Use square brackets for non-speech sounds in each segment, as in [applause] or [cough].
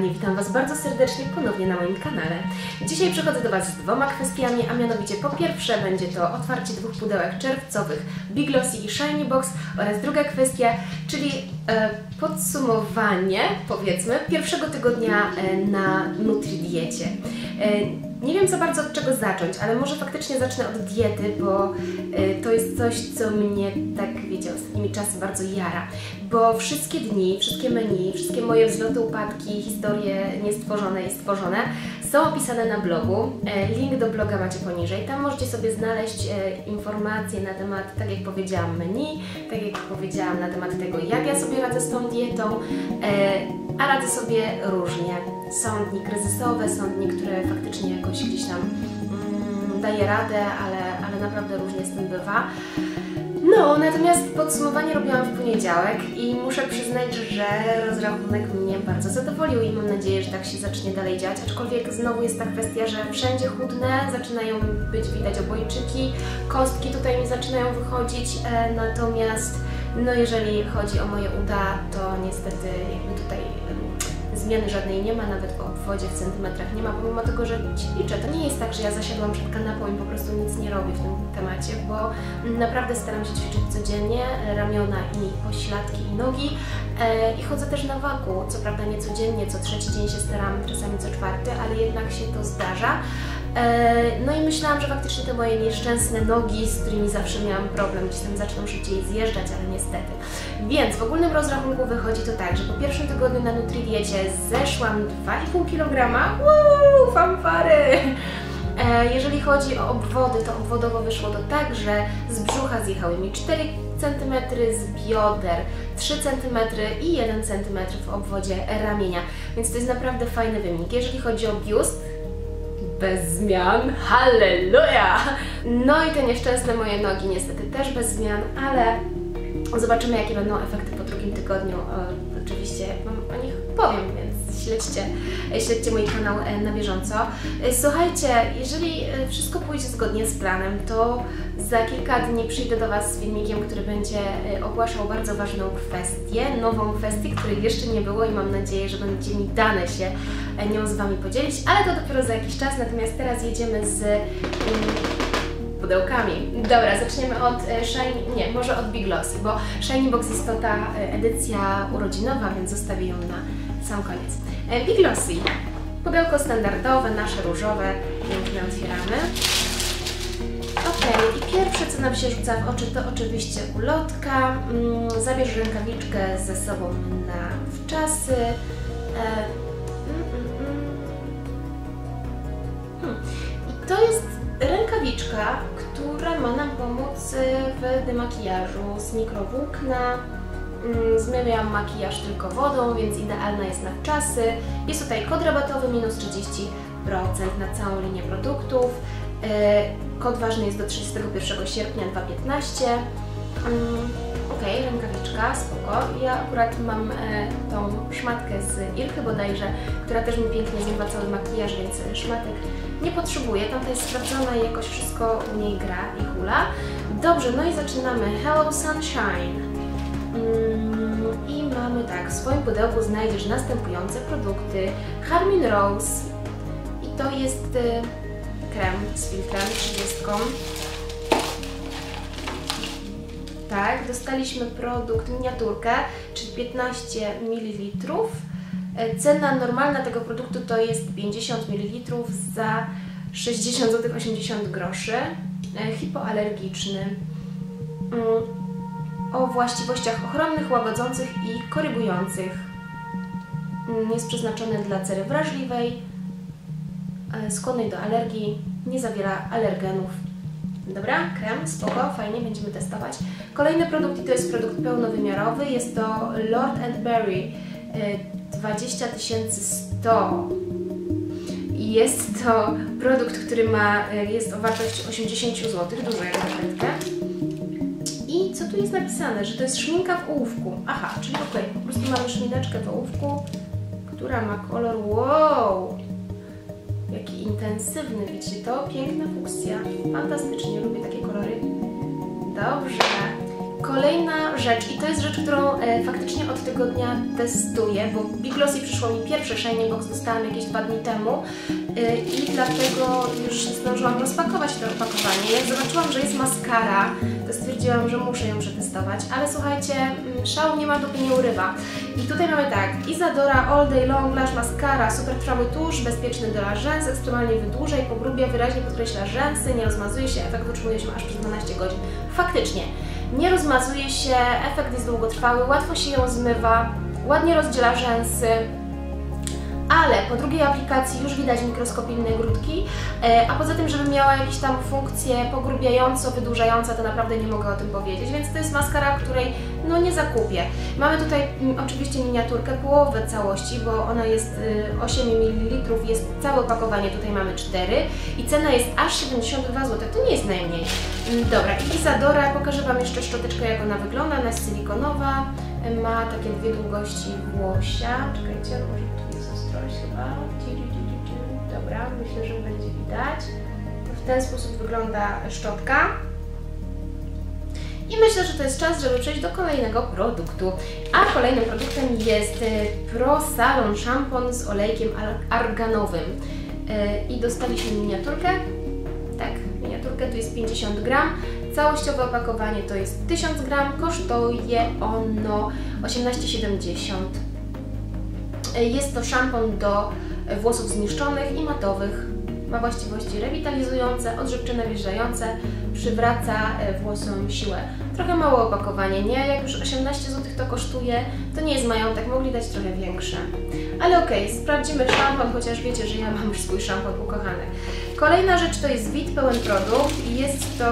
kochani, witam Was bardzo serdecznie ponownie na moim kanale. Dzisiaj przychodzę do Was z dwoma kwestiami, a mianowicie po pierwsze będzie to otwarcie dwóch pudełek czerwcowych Big Glossy i Shiny Box oraz druga kwestia, czyli e, podsumowanie, powiedzmy, pierwszego tygodnia e, na Nutridiecie. E, nie wiem za bardzo od czego zacząć, ale może faktycznie zacznę od diety, bo y, to jest coś, co mnie tak, wiecie, ostatnimi czasy bardzo jara. Bo wszystkie dni, wszystkie menu, wszystkie moje wzloty, upadki, historie niestworzone i stworzone są opisane na blogu. E, link do bloga macie poniżej. Tam możecie sobie znaleźć e, informacje na temat, tak jak powiedziałam, menu, tak jak powiedziałam, na temat tego, jak ja sobie radzę z tą dietą, e, a radzę sobie różnie. Są dni kryzysowe, są dni, które faktycznie jakoś gdzieś tam mm, daje radę, ale, ale naprawdę różnie z tym bywa. No, natomiast podsumowanie robiłam w poniedziałek i muszę przyznać, że rozrachunek mnie bardzo zadowolił i mam nadzieję, że tak się zacznie dalej dziać, aczkolwiek znowu jest ta kwestia, że wszędzie chudne, zaczynają być widać obojczyki, kostki tutaj mi zaczynają wychodzić, e, natomiast no jeżeli chodzi o moje uda, to niestety jakby tutaj zmiany żadnej nie ma, nawet w obwodzie w centymetrach nie ma, pomimo tego, że ćwiczę. To nie jest tak, że ja zasiadłam przed kanapą i po prostu nic nie robię w tym temacie, bo naprawdę staram się ćwiczyć codziennie, ramiona i pośladki i nogi e, i chodzę też na waku, co prawda nie codziennie, co trzeci dzień się staram, czasami co czwarty, ale jednak się to zdarza. E, no i myślałam, że faktycznie te moje nieszczęsne nogi, z którymi zawsze miałam problem, gdzieś tam zaczną szybciej zjeżdżać, ale niestety. Więc w ogólnym rozrachunku wychodzi to tak, że po pierwszym tygodniu na Nutridiecie zeszłam 2,5 kg. Uuu, fanfary! E, jeżeli chodzi o obwody, to obwodowo wyszło to tak, że z brzucha zjechały mi 4 cm, z bioder 3 cm i 1 cm w obwodzie ramienia, więc to jest naprawdę fajny wynik. Jeżeli chodzi o biust, bez zmian. Halleluja! No i te nieszczęsne moje nogi niestety też bez zmian, ale zobaczymy jakie będą efekty po drugim tygodniu. Śledźcie, śledźcie mój kanał e, na bieżąco. E, słuchajcie, jeżeli e, wszystko pójdzie zgodnie z planem, to za kilka dni przyjdę do Was z filmikiem, który będzie ogłaszał bardzo ważną kwestię, nową kwestię, której jeszcze nie było i mam nadzieję, że będzie mi dane się nią z Wami podzielić, ale to dopiero za jakiś czas, natomiast teraz jedziemy z mm, pudełkami. Dobra, zaczniemy od Shiny, nie, może od Big Glossy, bo Shiny Box jest to ta edycja urodzinowa, więc zostawię ją na sam koniec. Big Glossy. Pudełko standardowe, nasze różowe, pięknie otwieramy. Ok, i pierwsze co nam się rzuca w oczy to oczywiście ulotka. Mm, zabierz rękawiczkę ze sobą na wczasy. E, mm, mm, hmm. I to jest rękawiczka, która ma nam pomóc w demakijażu z mikrowłókna, Zmieniam makijaż tylko wodą, więc idealna jest na czasy. Jest tutaj kod rabatowy minus 30% na całą linię produktów. E, kod ważny jest do 31 sierpnia 2015. Mm, ok, rękawiczka, spoko. Ja akurat mam e, tą szmatkę z Irchy bodajże, która też mi pięknie zmywa cały makijaż, więc szmatek nie potrzebuję. Tamta jest sprawdzona i jakoś wszystko u niej gra i hula. Dobrze, no i zaczynamy. Hello Sunshine. Mm, I mamy tak, w swoim pudełku znajdziesz następujące produkty. Harmin Rose i to jest y, krem z filtrem 30. Tak, dostaliśmy produkt miniaturkę, czyli 15 ml. Cena normalna tego produktu to jest 50 ml za 60 zł 80 groszy. E, hipoalergiczny. O właściwościach ochronnych, łagodzących i korygujących. Mm, jest przeznaczony dla cery wrażliwej, e, skłonnej do alergii, nie zawiera alergenów. Dobra, krem, spoko, fajnie, będziemy testować. Kolejny produkt i to jest produkt pełnowymiarowy, jest to Lord Berry 20100 i jest to produkt, który ma, e, jest o wartość 80 zł, dużo jak na jest napisane? Że to jest szminka w ołówku. Aha, czyli ok, po prostu mamy szmineczkę w ołówku, która ma kolor wow! Jaki intensywny, widzicie to? Piękna fuksja. Fantastycznie, lubię takie kolory. Dobrze. Kolejna rzecz, i to jest rzecz, którą e, faktycznie od tygodnia testuję, bo Big Glossy przyszło mi pierwsze Shiny Box, dostałam jakieś dwa dni temu e, i dlatego już zdążyłam rozpakować to opakowanie. Jak zobaczyłam, że jest maskara, stwierdziłam, że muszę ją przetestować, ale słuchajcie, mm, szału nie ma, dopóki nie urywa. I tutaj mamy tak, Isadora All Day Long Lash Mascara, super trwały tusz, bezpieczny do rzęs, ekstremalnie wydłuża i pogrubia, wyraźnie podkreśla rzęsy, nie rozmazuje się, efekt utrzymuje się aż przez 12 godzin. Faktycznie, nie rozmazuje się, efekt jest długotrwały, łatwo się ją zmywa, ładnie rozdziela rzęsy, ale po drugiej aplikacji już widać mikroskopijne grudki, e, a poza tym, żeby miała jakieś tam funkcje pogrubiająco, wydłużające, to naprawdę nie mogę o tym powiedzieć, więc to jest maskara, której no nie zakupię. Mamy tutaj mm, oczywiście miniaturkę, połowę całości, bo ona jest y, 8 ml, jest całe opakowanie, tutaj mamy 4 i cena jest aż 72 zł, to nie jest najmniej. Mm, Dobra, i Isadora, pokażę Wam jeszcze szczoteczkę, jak ona wygląda, ona jest silikonowa, y, ma takie dwie długości włosia, czekajcie, może tu chyba, dobra, myślę, że będzie widać. W ten sposób wygląda szczotka. I myślę, że to jest czas, żeby przejść do kolejnego produktu. A kolejnym produktem jest y, Pro Salon Szampon z olejkiem ar- arganowym. Y, I dostaliśmy miniaturkę. Tak, miniaturkę to jest 50 gram. Całościowe opakowanie to jest 1000 gram. Kosztuje ono 18,70. Y, Jest to szampon do włosów zniszczonych i matowych. Ma właściwości rewitalizujące, odżywcze, nawilżające, przywraca e, włosom siłę. Trochę małe opakowanie, nie? Jak już 18 zł to kosztuje, to nie jest majątek, mogli dać trochę większe. Ale okej, sprawdzimy szampon, chociaż wiecie, że ja mam już swój szampon ukochany. Kolejna rzecz to jest Wit pełen produkt i jest to,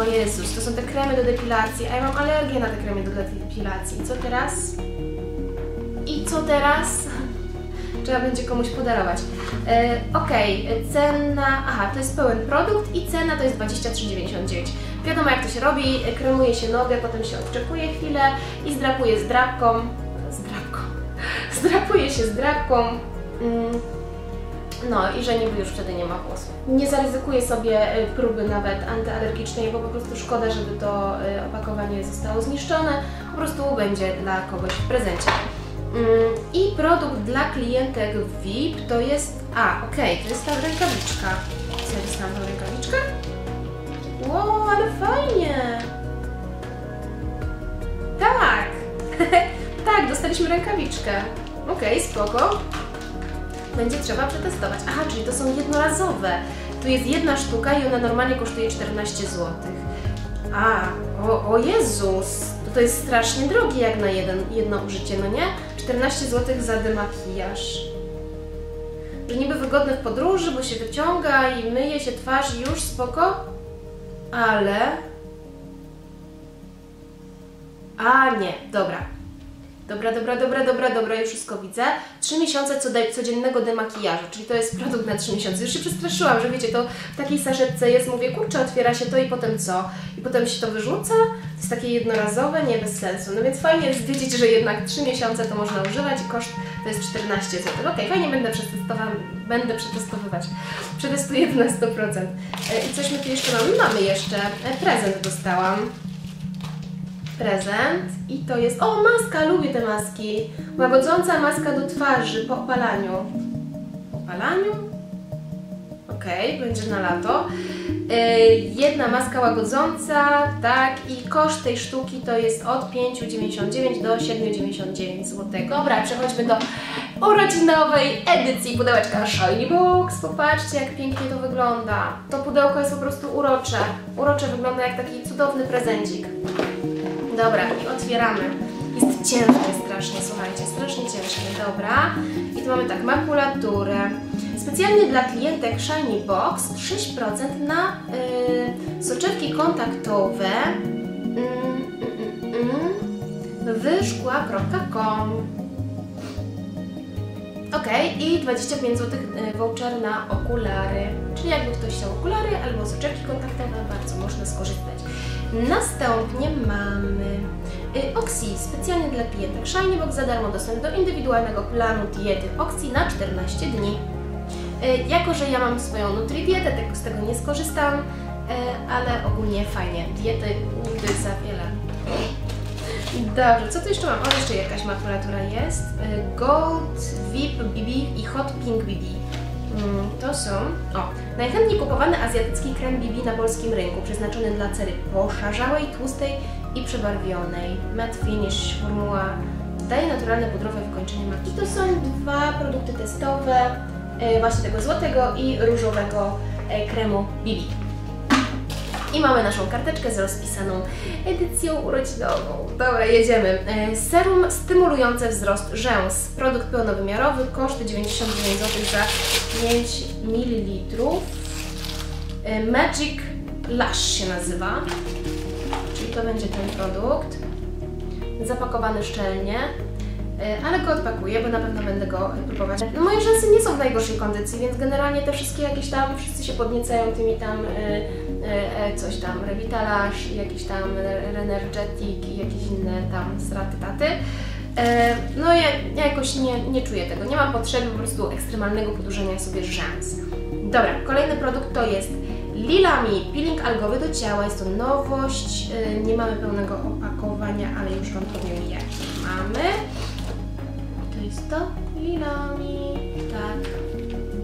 o Jezus, to są te kremy do depilacji, a ja mam alergię na te kremy do depilacji. Co teraz? I co teraz? Trzeba będzie komuś podarować. E, Okej, cena. Aha, to jest pełen produkt i cena to jest 23,99. Wiadomo jak to się robi, kremuje się nogę, potem się odczepuje chwilę i zdrapuje z drapką. Z drapką. [laughs] Zdrapuje się z drapką. Mm. No i że niby już wtedy nie ma włosów. Nie zaryzykuję sobie e, próby nawet antyalergicznej, bo po prostu szkoda, żeby to e, opakowanie zostało zniszczone. Po prostu będzie dla kogoś w prezencie. Mm, I produkt dla klientek VIP to jest. A, okej, to jest ta rękawiczka. Co jest tam ta rękawiczka? Wow, ale fajnie! Tak! [laughs] tak, dostaliśmy rękawiczkę. Okej, spoko. Będzie trzeba przetestować. Aha, czyli to są jednorazowe. Tu jest jedna sztuka i ona normalnie kosztuje 14 zł. A, o, o Jezus! To, to jest strasznie drogie jak na jeden, jedno użycie, no nie? 14 zł za demakijaż. Że niby wygodne w podróży, bo się wyciąga i myje się twarz już spoko, ale... A nie, dobra. Dobra, dobra, dobra, dobra, dobra, już wszystko widzę. 3 miesiące co codziennego demakijażu, czyli to jest produkt na 3 miesiące. Już się przestraszyłam, że wiecie, to w takiej saszetce jest, mówię, kurczę, otwiera się to i potem co? I potem się to wyrzuca? To jest takie jednorazowe, nie bez sensu. No więc fajnie jest wiedzieć, że jednak 3 miesiące to można używać i koszt to jest 14 zł. Okej, fajnie będę przetestować, będę przetestowywać. Przetestuję to na 100%. E, I coś my tu jeszcze mamy? Mamy jeszcze, e, prezent dostałam prezent i to jest. O, maska! Lubię te maski. Łagodząca maska do twarzy po opalaniu. Opalaniu? Okej, będzie na lato. Yy, jedna maska łagodząca, tak, i koszt tej sztuki to jest od 5,99 do 7,99 zł. Dobra, przechodźmy do urodzinowej edycji pudełeczka Shiny Box. Popatrzcie, jak pięknie to wygląda. To pudełko jest po prostu urocze. Urocze wygląda jak taki cudowny prezencik. Dobra, i otwieramy. Jest ciężkie strasznie, słuchajcie, strasznie ciężkie. Dobra. I tu mamy tak, makulaturę. Specjalnie dla klientek Shiny Box 6% na y, soczewki kontaktowe mm, mm, mm, mm, wyszkła.com Ok, i 25 zł voucher na okulary. Czyli jakby ktoś chciał okulary albo soczewki kontaktowe, bardzo można skorzystać. Następnie mamy y, Oxy, specjalnie dla klientek Shiny Box za darmo dostęp do indywidualnego planu diety Oxy na 14 dni. Y, Jako, że ja mam swoją Nutridietę, tego z tego nie skorzystam, y, ale ogólnie fajnie. Diety nigdy za wiele Dobrze, co tu jeszcze mam? O, jeszcze jakaś makulatura jest. Gold VIP BB i Hot Pink BB. Mm, To są, o, najchętniej kupowany azjatycki krem BB na polskim rynku, przeznaczony dla cery poszarzałej, tłustej i przebarwionej. Matte finish, formuła daje naturalne pudrowe wykończenie makii. To są dwa produkty testowe, e, właśnie tego złotego i różowego e, kremu BB. I mamy naszą karteczkę z rozpisaną edycją urodzinową. Dobra, jedziemy. E, Serum stymulujące wzrost rzęs. Produkt pełnowymiarowy, koszty 99 zł za 5 ml. E, Magic Lash się nazywa, czyli to będzie ten produkt. Zapakowany szczelnie. E, Ale go odpakuję, bo na pewno będę go próbować. No, moje rzęsy nie są w najgorszej kondycji, więc generalnie te wszystkie jakieś tam, wszyscy się podniecają tymi tam e, coś tam, Revitalash, jakiś tam Renergetic i jakieś inne tam straty taty. E, no ja, ja jakoś nie, nie czuję tego, nie mam potrzeby po prostu ekstremalnego podłużenia sobie rzęs. Dobra, kolejny produkt to jest Lilami peeling algowy do ciała, jest to nowość, e, nie mamy pełnego opakowania, ale już Wam powiem jaki mamy. To jest to? Lilami, tak,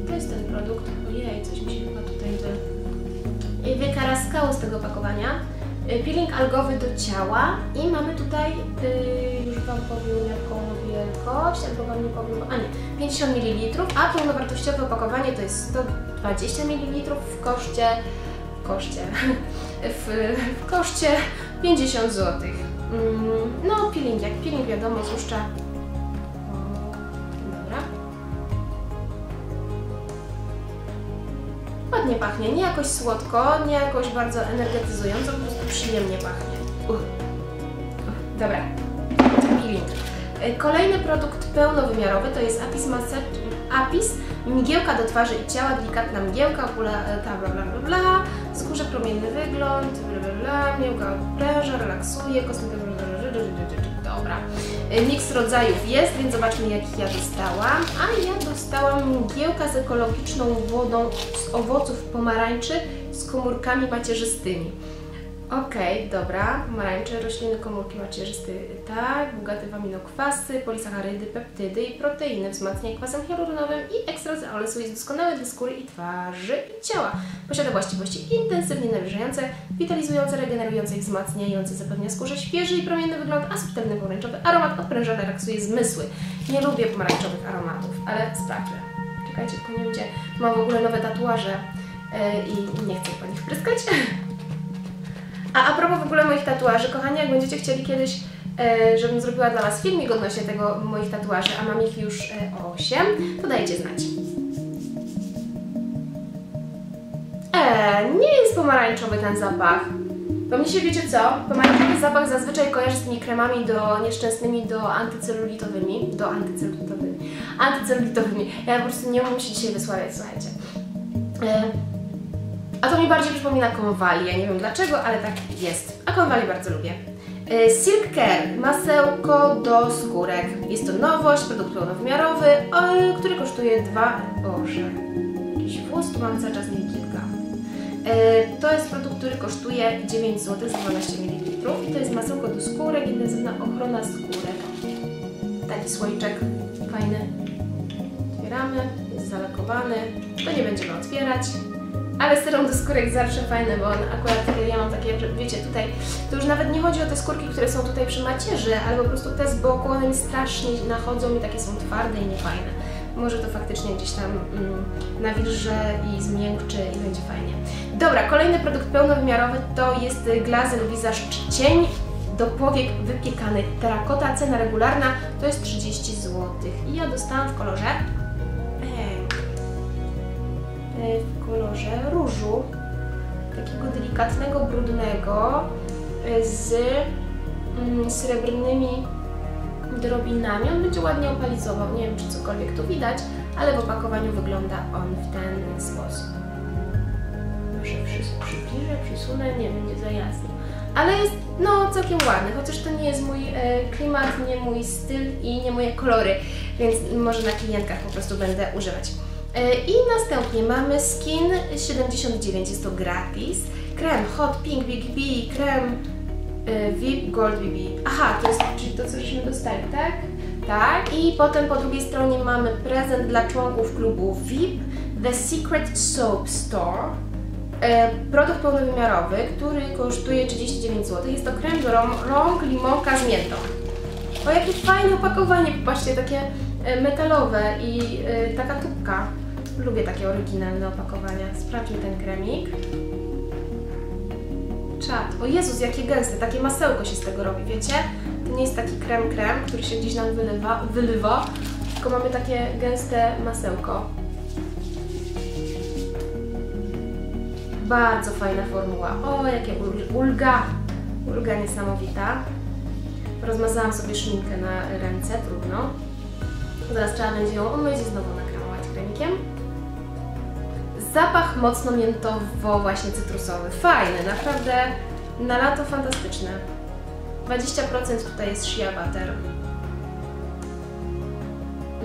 to jest ten produkt, ojej, coś mi się chyba tutaj wy, wykaraskało z tego opakowania. Y, Peeling algowy do ciała i mamy tutaj, y, już Wam powiem jaką wielkość, albo Wam nie powiem, a nie, 50 ml, a pełnowartościowe opakowanie to jest 120 ml w koszcie, w koszcie, [laughs] w, w koszcie 50 zł. Mm, No, peeling, jak peeling wiadomo, złuszcza. Pachnie, nie jakoś słodko, nie jakoś bardzo energetyzująco, po prostu przyjemnie pachnie. Uch. Dobra, peeling. Y, Kolejny produkt pełnowymiarowy to jest Apis Massage, Apis, mgiełka do twarzy i ciała, delikatna mgiełka, pula, e, ta bla bla bla bla, skórze promienny wygląd, bla bla bla, mgiełka odpręża, relaksuje, kosmetyka, dobra. Y, Miks rodzajów jest, więc zobaczmy jaki ja dostałam. A ja dostałam mgiełka z ekologiczną wodą z owoców pomarańczy z komórkami macierzystymi. Okej, dobra. Pomarańcze, rośliny, komórki macierzyste, tak. Bogate w aminokwasy, polisacharydy, peptydy i proteiny. Wzmacnia kwasem hialuronowym i ekstrakt z olesu jest doskonały dla skóry i twarzy i ciała. Posiada właściwości intensywnie nawilżające, witalizujące, regenerujące i wzmacniające. Zapewnia skórze świeży i promienny wygląd, a subtelny pomarańczowy aromat odpręża, relaksuje zmysły. Nie lubię pomarańczowych aromatów, ale sprawdzę. Czekajcie, tylko nie wiem gdzie. Mam w ogóle nowe tatuaże yy, i nie chcę po nich pryskać. [laughs] A a propos w ogóle moich tatuaży, kochani, jak będziecie chcieli kiedyś, e, żebym zrobiła dla Was filmik odnośnie tego moich tatuaży, a mam ich już e, 8, to dajcie znać. Eee, nie jest pomarańczowy ten zapach. Bo mi się wiecie co? Pomarańczowy zapach zazwyczaj kojarzy z tymi kremami do nieszczęsnymi, do antycelulitowymi. Do antycelulitowymi. Antycelulitowymi. Ja po prostu nie umiem się dzisiaj wysławiać, słuchajcie. E, a to mi bardziej przypomina konwalię, nie wiem dlaczego, ale tak jest. A konwalię bardzo lubię. Y, Silk Care, masełko do skórek. Jest to nowość, produkt pełnowymiarowy, który kosztuje 2... Boże, jakiś włos tu mam cały czas nie kilka. Y, To jest produkt, który kosztuje 9 zł za 12 ml i to jest masełko do skórek, intensywna ochrona skórek. Taki słoiczek fajny. Otwieramy, jest zalakowany. To nie będziemy otwierać. Ale serum do skórek zawsze fajny, bo on akurat ja mam takie, że wiecie, tutaj to już nawet nie chodzi o te skórki, które są tutaj przy macierzy, ale po prostu te z boku, one mi strasznie nachodzą i takie są twarde i niefajne. Może to faktycznie gdzieś tam mm, nawilże i zmiękczy i będzie fajnie. Dobra, kolejny produkt pełnowymiarowy to jest Glazel Visage Cień do powiek wypiekany. Terakota, cena regularna to jest 30 zł. I ja dostałam w kolorze delikatnego, brudnego, e, z mm, srebrnymi drobinami. On będzie ładnie opalizował, nie wiem czy cokolwiek tu widać, ale w opakowaniu wygląda on w ten sposób. Może przy- przybliżę, przysunę, nie będzie za jasno. Ale jest no całkiem ładny, chociaż to nie jest mój e, klimat, nie mój styl i nie moje kolory, więc może na klientkach po prostu będę używać. E, I następnie mamy Skin 79, jest to gratis. Krem Hot Pink Big krem Y, VIP Gold BB. Aha, to jest czyli to, co żeśmy dostali, tak? Tak. I potem po drugiej stronie mamy prezent dla członków klubu VIP, The Secret Soap Store. E, produkt pełnowymiarowy, który kosztuje 39 zł. Jest to krem do rąk limonka z miętą. O, jakie fajne opakowanie, popatrzcie, takie e, metalowe i e, taka tubka. Lubię takie oryginalne opakowania. Sprawdźmy ten kremik. Czad. O Jezus, jakie gęste, takie masełko się z tego robi, wiecie? To nie jest taki krem krem, który się gdzieś nam wylewa, wylywa, tylko mamy takie gęste masełko. Bardzo fajna formuła. O, jakie ulga! Ulga niesamowita. Rozmazałam sobie szminkę na ręce, trudno. Zaraz trzeba będzie ją umyć i znowu nakremować kremikiem. Zapach mocno miętowo, właśnie cytrusowy. Fajny, naprawdę na lato fantastyczne. 20% tutaj jest shea butter.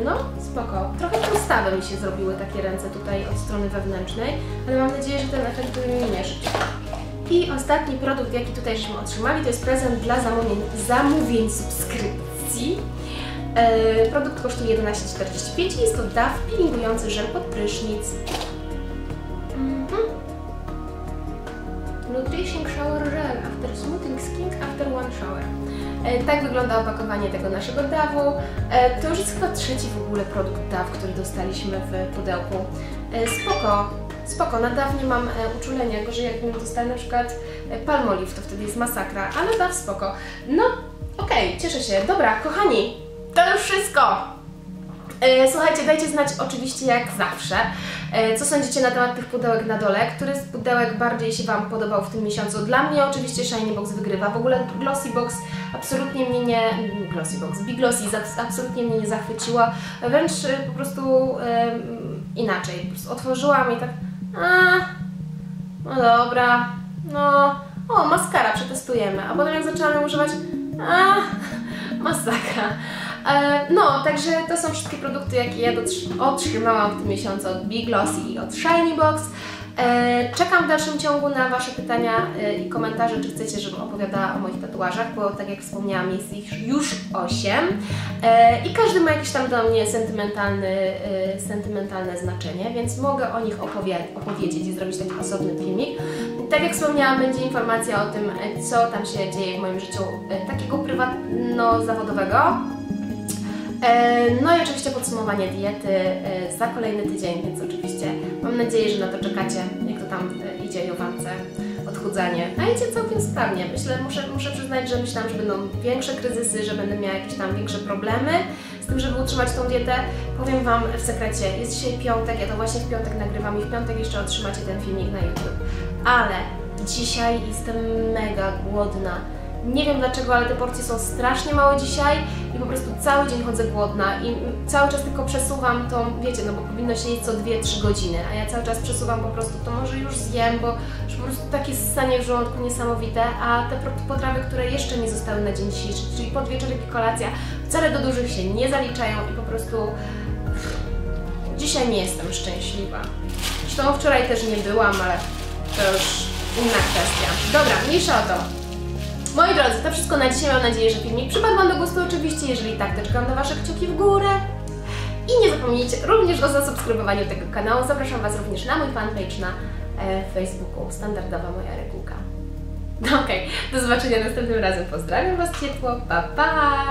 No, spoko. Trochę pustawe mi się zrobiły takie ręce tutaj od strony wewnętrznej, ale mam nadzieję, że ten efekt wyminie szybciej. I ostatni produkt, jaki tutaj żeśmy otrzymali, to jest prezent dla zamówień, zamówień subskrypcji. E, produkt kosztuje 11,45 i jest to DAW peelingujący żel pod prysznic. Nutrition Shower Gel After Smoothing Skin After One Shower. E, tak wygląda opakowanie tego naszego dawu. E, to już jest chyba trzeci w ogóle produkt DAW, który dostaliśmy w pudełku. E, spoko, spoko, na DAW nie mam uczulenia, gorzej jakbym dostała na przykład Palmolive, to wtedy jest masakra, ale DAW spoko. No, okej, okay, cieszę się. Dobra, kochani, to już wszystko! Słuchajcie, dajcie znać oczywiście jak zawsze, co sądzicie na temat tych pudełek na dole, który z pudełek bardziej się Wam podobał w tym miesiącu. Dla mnie oczywiście Shiny Box wygrywa, w ogóle Glossy Box absolutnie mnie nie... Glossy Box, Big Glossy absolutnie mnie nie zachwyciła, wręcz po prostu inaczej, po prostu otworzyłam i tak a, no dobra, no o, maskara, przetestujemy, a potem jak zaczęłam ją używać a, masakra. E, no, także to są wszystkie produkty, jakie ja otrzymałam w tym miesiącu od Big Glossy i od Shiny Box. E, czekam w dalszym ciągu na Wasze pytania e, i komentarze, czy chcecie, żebym opowiadała o moich tatuażach, bo tak jak wspomniałam, jest ich już 8 e, i każdy ma jakieś tam do mnie sentymentalny, sentymentalne znaczenie, więc mogę o nich opowiedzieć i zrobić taki osobny filmik. Tak jak wspomniałam, będzie informacja o tym, co tam się dzieje w moim życiu takiego prywatno-zawodowego, no i oczywiście podsumowanie diety za kolejny tydzień, więc oczywiście mam nadzieję, że na to czekacie, jak to tam idzie Jowance odchudzanie. A idzie całkiem sprawnie. Myślę, muszę, muszę przyznać, że myślałam, że będą większe kryzysy, że będę miała jakieś tam większe problemy z tym, żeby utrzymać tą dietę. Powiem Wam w sekrecie, jest dzisiaj piątek, ja to właśnie w piątek nagrywam i w piątek jeszcze otrzymacie ten filmik na YouTube. Ale dzisiaj jestem mega głodna nie wiem dlaczego, ale te porcje są strasznie małe dzisiaj i po prostu cały dzień chodzę głodna i cały czas tylko przesuwam tą, wiecie, no bo powinno się jeść co 2-3 godziny, a ja cały czas przesuwam po prostu, to może już zjem, bo już po prostu takie ssanie w żołądku niesamowite, a te potrawy, które jeszcze nie zostały na dzień dzisiejszy, czyli podwieczorek i kolacja, wcale do dużych się nie zaliczają i po prostu dzisiaj nie jestem szczęśliwa. Zresztą wczoraj też nie byłam, ale to już inna kwestia. Dobra, mniejsza o to. Moi drodzy, to wszystko na dzisiaj. Mam nadzieję, że filmik przypadł Wam do gustu oczywiście. Jeżeli tak, to czekam na Wasze kciuki w górę. I nie zapomnijcie również o zasubskrybowaniu tego kanału. Zapraszam Was również na mój fanpage na e, Facebooku. Standardowa moja regułka. [laughs] Okej, okay, do zobaczenia następnym razem. Pozdrawiam Was ciepło. Pa, pa!